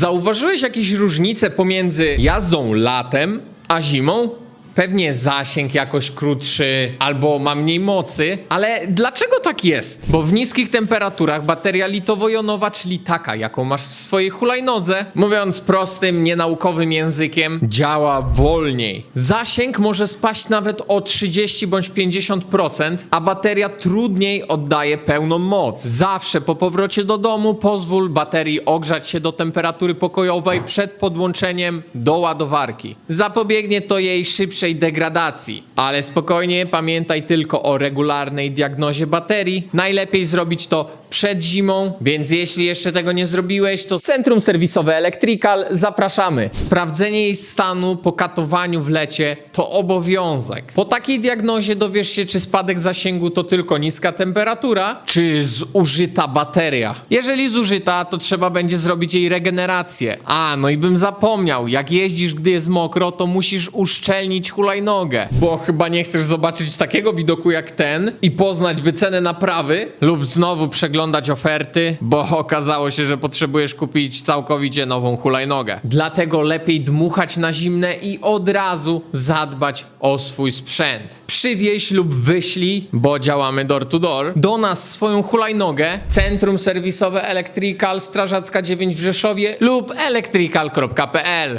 Zauważyłeś jakieś różnice pomiędzy jazdą latem a zimą? Pewnie zasięg jakoś krótszy albo ma mniej mocy, ale dlaczego tak jest? Bo w niskich temperaturach bateria litowo-jonowa, czyli taka, jaką masz w swojej hulajnodze, mówiąc prostym, nienaukowym językiem, działa wolniej. Zasięg może spaść nawet o 30 bądź 50%, a bateria trudniej oddaje pełną moc. Zawsze po powrocie do domu pozwól baterii ogrzać się do temperatury pokojowej przed podłączeniem do ładowarki. Zapobiegnie to jej szybszej degradacji. Ale spokojnie, pamiętaj tylko o regularnej diagnozie baterii. Najlepiej zrobić to przed zimą, więc jeśli jeszcze tego nie zrobiłeś, to Centrum Serwisowe Electrical zapraszamy. Sprawdzenie jej stanu po katowaniu w lecie to obowiązek. Po takiej diagnozie dowiesz się, czy spadek zasięgu to tylko niska temperatura, czy zużyta bateria. Jeżeli zużyta, to trzeba będzie zrobić jej regenerację. A, no i bym zapomniał, jak jeździsz, gdy jest mokro, to musisz uszczelnić hulajnogę. Bo chyba nie chcesz zobaczyć takiego widoku jak ten i poznać wycenę naprawy lub znowu przeglądać oferty, bo okazało się, że potrzebujesz kupić całkowicie nową hulajnogę. Dlatego lepiej dmuchać na zimne i od razu zadbać o swój sprzęt. Przywieź lub wyślij, bo działamy door to door, do nas swoją hulajnogę, Centrum Serwisowe Electrical Strażacka 9 w Rzeszowie lub electrical.pl.